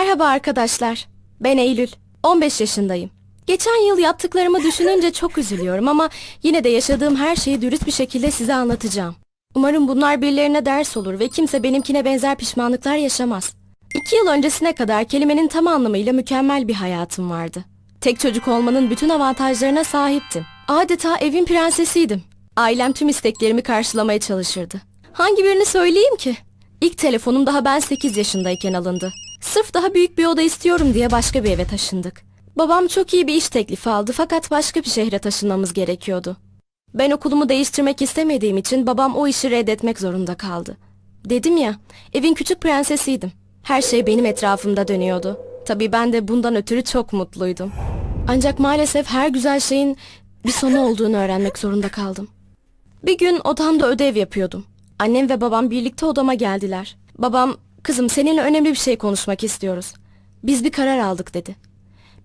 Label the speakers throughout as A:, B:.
A: Merhaba arkadaşlar. Ben Eylül. 15 yaşındayım. Geçen yıl yaptıklarımı düşününce çok üzülüyorum ama yine de yaşadığım her şeyi dürüst bir şekilde size anlatacağım. Umarım bunlar birilerine ders olur ve kimse benimkine benzer pişmanlıklar yaşamaz. İki yıl öncesine kadar kelimenin tam anlamıyla mükemmel bir hayatım vardı. Tek çocuk olmanın bütün avantajlarına sahiptim. Adeta evin prensesiydim. Ailem tüm isteklerimi karşılamaya çalışırdı. Hangi birini söyleyeyim ki? İlk telefonum daha ben 8 yaşındayken alındı. Sırf daha büyük bir oda istiyorum diye başka bir eve taşındık. Babam çok iyi bir iş teklifi aldı fakat başka bir şehre taşınmamız gerekiyordu. Ben okulumu değiştirmek istemediğim için babam o işi reddetmek zorunda kaldı. Dedim ya, evin küçük prensesiydim. Her şey benim etrafımda dönüyordu. Tabii ben de bundan ötürü çok mutluydum. Ancak maalesef her güzel şeyin bir sonu olduğunu öğrenmek zorunda kaldım. Bir gün odamda ödev yapıyordum. Annem ve babam birlikte odama geldiler. Babam, kızım seninle önemli bir şey konuşmak istiyoruz. Biz bir karar aldık dedi.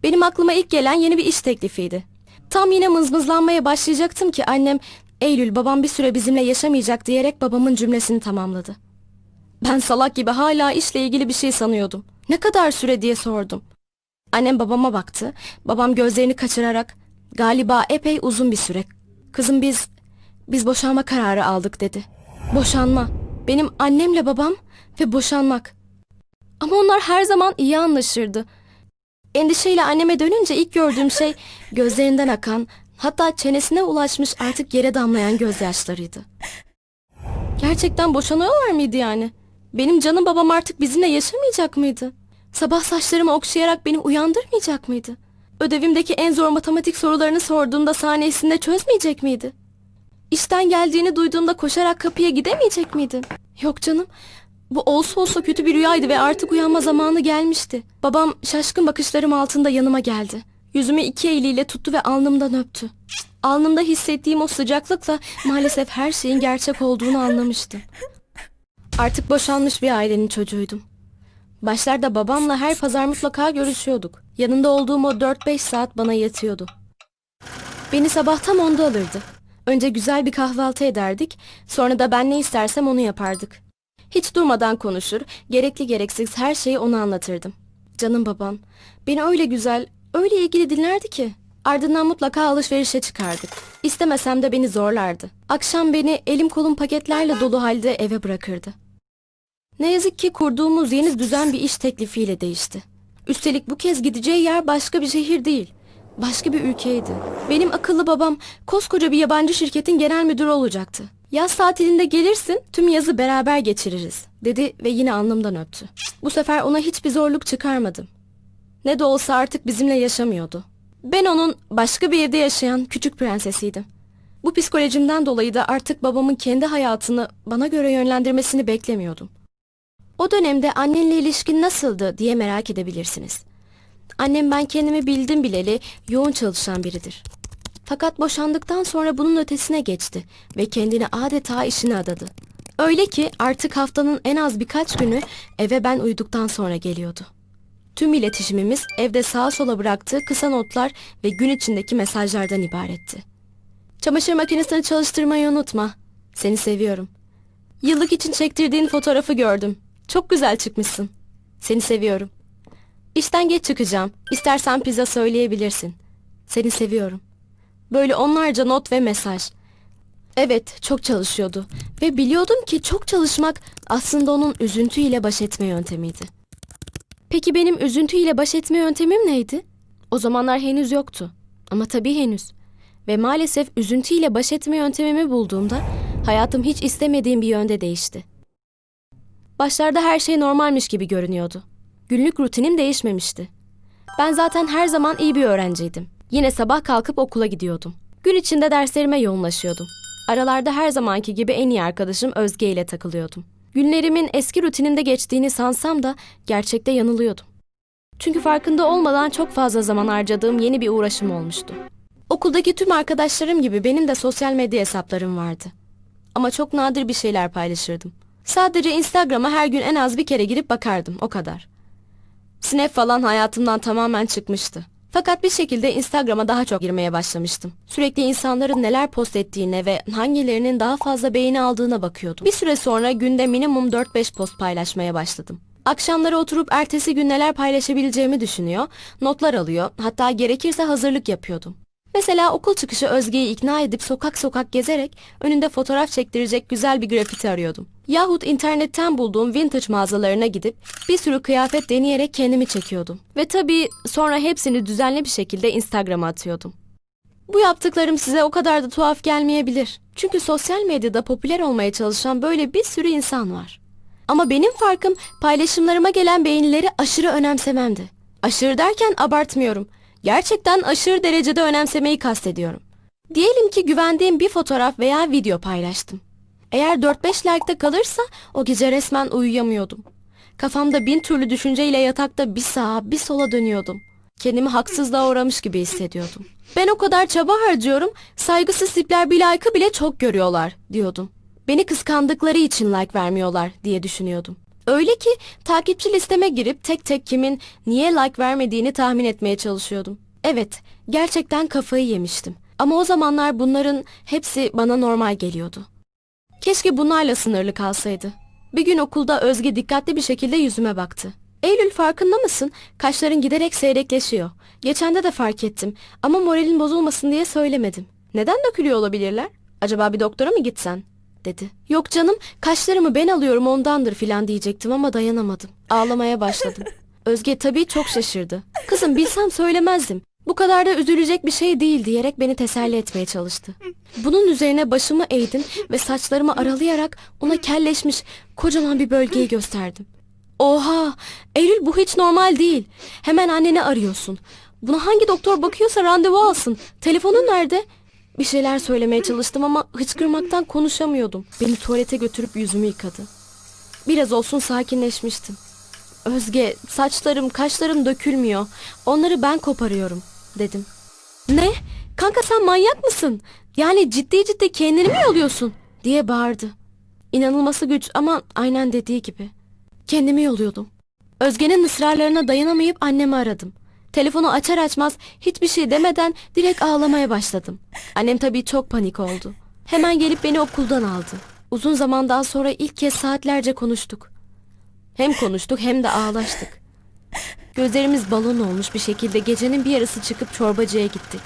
A: Benim aklıma ilk gelen yeni bir iş teklifiydi. Tam yine mızmızlanmaya başlayacaktım ki annem, Eylül babam bir süre bizimle yaşamayacak diyerek babamın cümlesini tamamladı. Ben salak gibi hala işle ilgili bir şey sanıyordum. Ne kadar süre diye sordum. Annem babama baktı. Babam gözlerini kaçırarak galiba epey uzun bir süre. Kızım biz biz boşanma kararı aldık dedi. Boşanma. Benim annemle babam ve boşanmak. Ama onlar her zaman iyi anlaşırdı. Endişeyle anneme dönünce ilk gördüğüm şey gözlerinden akan, hatta çenesine ulaşmış artık yere damlayan gözyaşlarıydı. Gerçekten boşanıyorlar mıydı yani? Benim canım babam artık bizimle yaşamayacak mıydı? Sabah saçlarımı okşayarak beni uyandırmayacak mıydı? Ödevimdeki en zor matematik sorularını sorduğumda sahnesinde çözmeyecek miydi? İşten geldiğini duyduğumda koşarak kapıya gidemeyecek miydim? Yok canım. Bu olsa olsa kötü bir rüyaydı ve artık uyanma zamanı gelmişti. Babam şaşkın bakışlarım altında yanıma geldi. Yüzümü iki eliyle tuttu ve alnımdan öptü. Alnımda hissettiğim o sıcaklıkla maalesef her şeyin gerçek olduğunu anlamıştım. Artık boşanmış bir ailenin çocuğuydum. Başlarda babamla her pazar mutlaka görüşüyorduk. Yanında olduğum o 4-5 saat bana yetiyordu. Beni sabah tam onda alırdı. Önce güzel bir kahvaltı ederdik, sonra da ben ne istersem onu yapardık. Hiç durmadan konuşur, gerekli gereksiz her şeyi ona anlatırdım. Canım babam, beni öyle güzel, öyle ilgili dinlerdi ki. Ardından mutlaka alışverişe çıkardık. İstemesem de beni zorlardı. Akşam beni elim kolum paketlerle dolu halde eve bırakırdı. Ne yazık ki kurduğumuz yeni düzen bir iş teklifiyle değişti. Üstelik bu kez gideceği yer başka bir şehir değil. Başka bir ülkeydi. Benim akıllı babam koskoca bir yabancı şirketin genel müdürü olacaktı. Yaz tatilinde gelirsin tüm yazı beraber geçiririz dedi ve yine alnımdan öptü. Bu sefer ona hiçbir zorluk çıkarmadım. Ne de olsa artık bizimle yaşamıyordu. Ben onun başka bir evde yaşayan küçük prensesiydim. Bu psikolojimden dolayı da artık babamın kendi hayatını bana göre yönlendirmesini beklemiyordum. O dönemde annenle ilişkin nasıldı diye merak edebilirsiniz. Annem ben kendimi bildim bileli yoğun çalışan biridir. Fakat boşandıktan sonra bunun ötesine geçti ve kendini adeta işine adadı. Öyle ki artık haftanın en az birkaç günü eve ben uyuduktan sonra geliyordu. Tüm iletişimimiz evde sağa sola bıraktığı kısa notlar ve gün içindeki mesajlardan ibaretti. Çamaşır makinesini çalıştırmayı unutma. Seni seviyorum. Yıllık için çektirdiğin fotoğrafı gördüm. Çok güzel çıkmışsın. Seni seviyorum. İşten geç çıkacağım. İstersen pizza söyleyebilirsin. Seni seviyorum. Böyle onlarca not ve mesaj. Evet, çok çalışıyordu ve biliyordum ki çok çalışmak aslında onun üzüntüyle baş etme yöntemiydi. Peki benim üzüntüyle baş etme yöntemim neydi? O zamanlar henüz yoktu. Ama tabii henüz. Ve maalesef üzüntüyle baş etme yöntemimi bulduğumda hayatım hiç istemediğim bir yönde değişti. Başlarda her şey normalmiş gibi görünüyordu. Günlük rutinim değişmemişti. Ben zaten her zaman iyi bir öğrenciydim. Yine sabah kalkıp okula gidiyordum. Gün içinde derslerime yoğunlaşıyordum. Aralarda her zamanki gibi en iyi arkadaşım Özge ile takılıyordum. Günlerimin eski rutinimde geçtiğini sansam da gerçekte yanılıyordum. Çünkü farkında olmadan çok fazla zaman harcadığım yeni bir uğraşım olmuştu. Okuldaki tüm arkadaşlarım gibi benim de sosyal medya hesaplarım vardı. Ama çok nadir bir şeyler paylaşırdım. Sadece Instagram'a her gün en az bir kere girip bakardım, o kadar. Snap falan hayatımdan tamamen çıkmıştı. Fakat bir şekilde Instagram'a daha çok girmeye başlamıştım. Sürekli insanların neler post ettiğine ve hangilerinin daha fazla beğeni aldığına bakıyordum. Bir süre sonra günde minimum 4-5 post paylaşmaya başladım. Akşamları oturup ertesi gün neler paylaşabileceğimi düşünüyor, notlar alıyor, hatta gerekirse hazırlık yapıyordum. Mesela okul çıkışı Özge'yi ikna edip sokak sokak gezerek önünde fotoğraf çektirecek güzel bir grafiti arıyordum. Yahut internetten bulduğum vintage mağazalarına gidip bir sürü kıyafet deneyerek kendimi çekiyordum. Ve tabii sonra hepsini düzenli bir şekilde Instagram'a atıyordum. Bu yaptıklarım size o kadar da tuhaf gelmeyebilir. Çünkü sosyal medyada popüler olmaya çalışan böyle bir sürü insan var. Ama benim farkım paylaşımlarıma gelen beğenileri aşırı önemsememdi. Aşırı derken abartmıyorum. Gerçekten aşırı derecede önemsemeyi kastediyorum. Diyelim ki güvendiğim bir fotoğraf veya video paylaştım. Eğer 4-5 like'da kalırsa o gece resmen uyuyamıyordum. Kafamda bin türlü düşünceyle yatakta bir sağa bir sola dönüyordum. Kendimi haksızlığa uğramış gibi hissediyordum. Ben o kadar çaba harcıyorum, saygısız tipler bir like'ı bile çok görüyorlar diyordum. Beni kıskandıkları için like vermiyorlar diye düşünüyordum. Öyle ki takipçi listeme girip tek tek kimin niye like vermediğini tahmin etmeye çalışıyordum. Evet, gerçekten kafayı yemiştim. Ama o zamanlar bunların hepsi bana normal geliyordu. Keşke bunlarla sınırlı kalsaydı. Bir gün okulda Özge dikkatli bir şekilde yüzüme baktı. Eylül farkında mısın? Kaşların giderek seyrekleşiyor. Geçende de fark ettim ama moralin bozulmasın diye söylemedim. Neden dökülüyor olabilirler? Acaba bir doktora mı gitsen? Dedi. Yok canım kaşlarımı ben alıyorum ondandır filan diyecektim ama dayanamadım. Ağlamaya başladım. Özge tabii çok şaşırdı. Kızım bilsem söylemezdim. Bu kadar da üzülecek bir şey değil diyerek beni teselli etmeye çalıştı. Bunun üzerine başımı eğdim ve saçlarımı aralayarak ona kelleşmiş kocaman bir bölgeyi gösterdim. Oha! Eylül bu hiç normal değil. Hemen anneni arıyorsun. Buna hangi doktor bakıyorsa randevu alsın. Telefonun nerede? Bir şeyler söylemeye çalıştım ama hıçkırmaktan konuşamıyordum. Beni tuvalete götürüp yüzümü yıkadı. Biraz olsun sakinleşmiştim. Özge, saçlarım, kaşlarım dökülmüyor. Onları ben koparıyorum, dedim. Ne? Kanka sen manyak mısın? Yani ciddi ciddi kendini mi yoluyorsun? diye bağırdı. İnanılması güç ama aynen dediği gibi. Kendimi yoluyordum. Özge'nin ısrarlarına dayanamayıp annemi aradım. Telefonu açar açmaz hiçbir şey demeden direkt ağlamaya başladım. Annem tabii çok panik oldu. Hemen gelip beni okuldan aldı. Uzun zamandan sonra ilk kez saatlerce konuştuk. Hem konuştuk hem de ağlaştık. Gözlerimiz balon olmuş bir şekilde gecenin bir yarısı çıkıp çorbacıya gittik.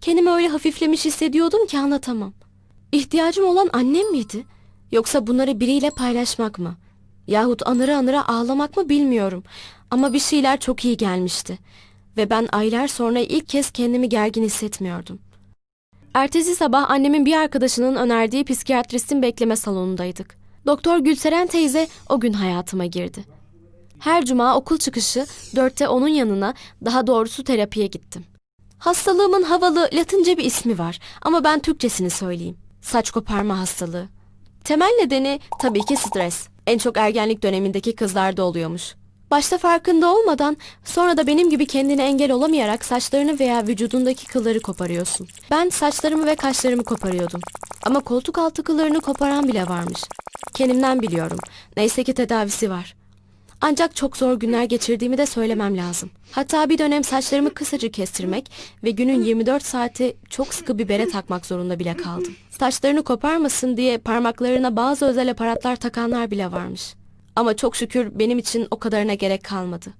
A: Kendimi öyle hafiflemiş hissediyordum ki anlatamam. İhtiyacım olan annem miydi? Yoksa bunları biriyle paylaşmak mı? Yahut anıra anıra ağlamak mı bilmiyorum. Ama bir şeyler çok iyi gelmişti. Ve ben aylar sonra ilk kez kendimi gergin hissetmiyordum. Ertesi sabah annemin bir arkadaşının önerdiği psikiyatristin bekleme salonundaydık. Doktor Gülseren teyze o gün hayatıma girdi. Her cuma okul çıkışı dörtte onun yanına daha doğrusu terapiye gittim. Hastalığımın havalı Latince bir ismi var ama ben Türkçesini söyleyeyim. Saç koparma hastalığı. Temel nedeni tabii ki stres. En çok ergenlik dönemindeki kızlarda oluyormuş. Başta farkında olmadan sonra da benim gibi kendine engel olamayarak saçlarını veya vücudundaki kılları koparıyorsun. Ben saçlarımı ve kaşlarımı koparıyordum. Ama koltuk altı kıllarını koparan bile varmış. Kendimden biliyorum. Neyse ki tedavisi var. Ancak çok zor günler geçirdiğimi de söylemem lazım. Hatta bir dönem saçlarımı kısacık kestirmek ve günün 24 saati çok sıkı bir bere takmak zorunda bile kaldım. Saçlarını koparmasın diye parmaklarına bazı özel aparatlar takanlar bile varmış. Ama çok şükür benim için o kadarına gerek kalmadı.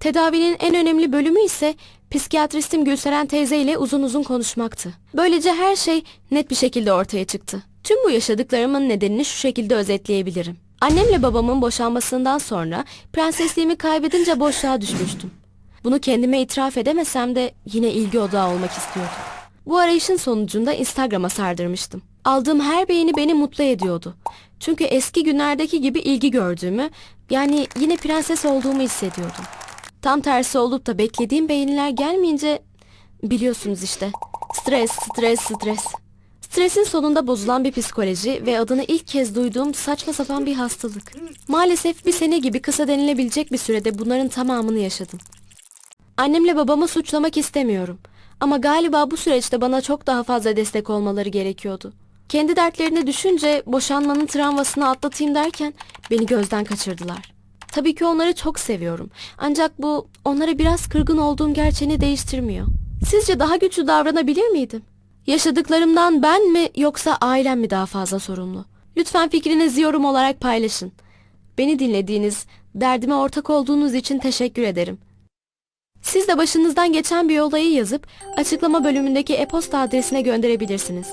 A: Tedavinin en önemli bölümü ise psikiyatristim Gülseren teyze ile uzun uzun konuşmaktı. Böylece her şey net bir şekilde ortaya çıktı. Tüm bu yaşadıklarımın nedenini şu şekilde özetleyebilirim. Annemle babamın boşanmasından sonra prensesliğimi kaybedince boşluğa düşmüştüm. Bunu kendime itiraf edemesem de yine ilgi odağı olmak istiyordum. Bu arayışın sonucunda Instagram'a sardırmıştım. Aldığım her beğeni beni mutlu ediyordu. Çünkü eski günlerdeki gibi ilgi gördüğümü, yani yine prenses olduğumu hissediyordum. Tam tersi olup da beklediğim beğeniler gelmeyince biliyorsunuz işte. Stres, stres, stres. Stresin sonunda bozulan bir psikoloji ve adını ilk kez duyduğum saçma sapan bir hastalık. Maalesef bir sene gibi kısa denilebilecek bir sürede bunların tamamını yaşadım. Annemle babamı suçlamak istemiyorum. Ama galiba bu süreçte bana çok daha fazla destek olmaları gerekiyordu. Kendi dertlerini düşünce boşanmanın travmasını atlatayım derken beni gözden kaçırdılar. Tabii ki onları çok seviyorum. Ancak bu onlara biraz kırgın olduğum gerçeğini değiştirmiyor. Sizce daha güçlü davranabilir miydim? Yaşadıklarımdan ben mi yoksa ailem mi daha fazla sorumlu? Lütfen fikrinizi yorum olarak paylaşın. Beni dinlediğiniz, Derdime ortak olduğunuz için teşekkür ederim. Siz de başınızdan geçen bir olayı yazıp açıklama bölümündeki e-posta adresine gönderebilirsiniz.